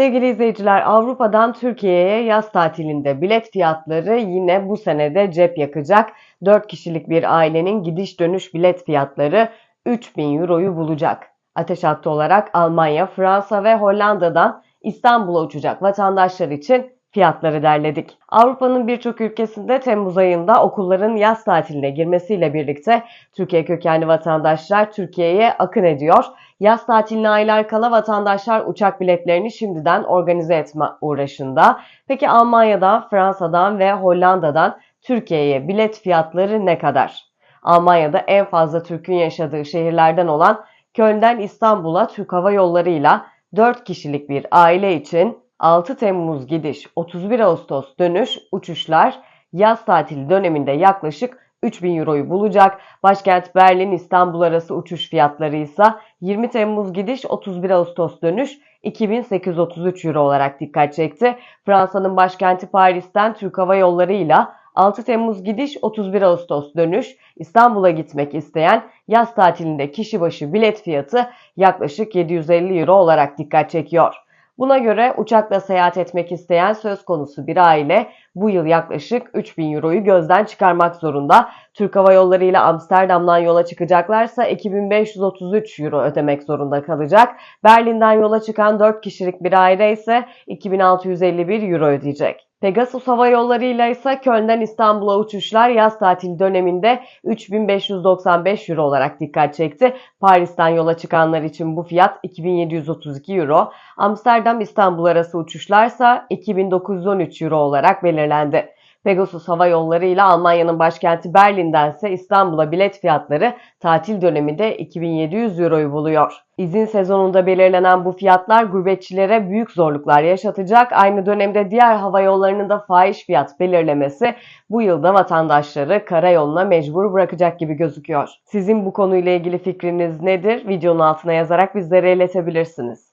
Sevgili izleyiciler, Avrupa'dan Türkiye'ye yaz tatilinde bilet fiyatları yine bu senede cep yakacak. 4 kişilik bir ailenin gidiş dönüş bilet fiyatları 3000 euroyu bulacak. Ateş hattı olarak Almanya, Fransa ve Hollanda'dan İstanbul'a uçacak vatandaşlar için fiyatları derledik. Avrupa'nın birçok ülkesinde Temmuz ayında okulların yaz tatiline girmesiyle birlikte Türkiye kökenli vatandaşlar Türkiye'ye akın ediyor. Yaz tatiline aylar kala vatandaşlar uçak biletlerini şimdiden organize etme uğraşında. Peki Almanya'dan, Fransa'dan ve Hollanda'dan Türkiye'ye bilet fiyatları ne kadar? Almanya'da en fazla Türk'ün yaşadığı şehirlerden olan Köln'den İstanbul'a Türk Hava Yolları'yla 4 kişilik bir aile için 6 Temmuz gidiş, 31 Ağustos dönüş uçuşlar yaz tatili döneminde yaklaşık 3000 euroyu bulacak. Başkent Berlin İstanbul arası uçuş fiyatları ise 20 Temmuz gidiş 31 Ağustos dönüş 2833 euro olarak dikkat çekti. Fransa'nın başkenti Paris'ten Türk Hava Yolları ile 6 Temmuz gidiş 31 Ağustos dönüş İstanbul'a gitmek isteyen yaz tatilinde kişi başı bilet fiyatı yaklaşık 750 euro olarak dikkat çekiyor. Buna göre uçakla seyahat etmek isteyen söz konusu bir aile bu yıl yaklaşık 3000 euroyu gözden çıkarmak zorunda. Türk Hava Yolları ile Amsterdam'dan yola çıkacaklarsa 2533 euro ödemek zorunda kalacak. Berlin'den yola çıkan 4 kişilik bir aile ise 2651 euro ödeyecek. Pegasus Hava Yolları ile ise Köln'den İstanbul'a uçuşlar yaz tatil döneminde 3595 euro olarak dikkat çekti. Paris'ten yola çıkanlar için bu fiyat 2732 euro. Amsterdam İstanbul arası uçuşlarsa 2913 euro olarak belirlendi. Pegasus Hava Yolları ile Almanya'nın başkenti Berlin'den ise İstanbul'a bilet fiyatları tatil döneminde 2700 euroyu buluyor. İzin sezonunda belirlenen bu fiyatlar gurbetçilere büyük zorluklar yaşatacak. Aynı dönemde diğer hava yollarının da fahiş fiyat belirlemesi bu yılda vatandaşları karayoluna mecbur bırakacak gibi gözüküyor. Sizin bu konuyla ilgili fikriniz nedir? Videonun altına yazarak bizlere iletebilirsiniz.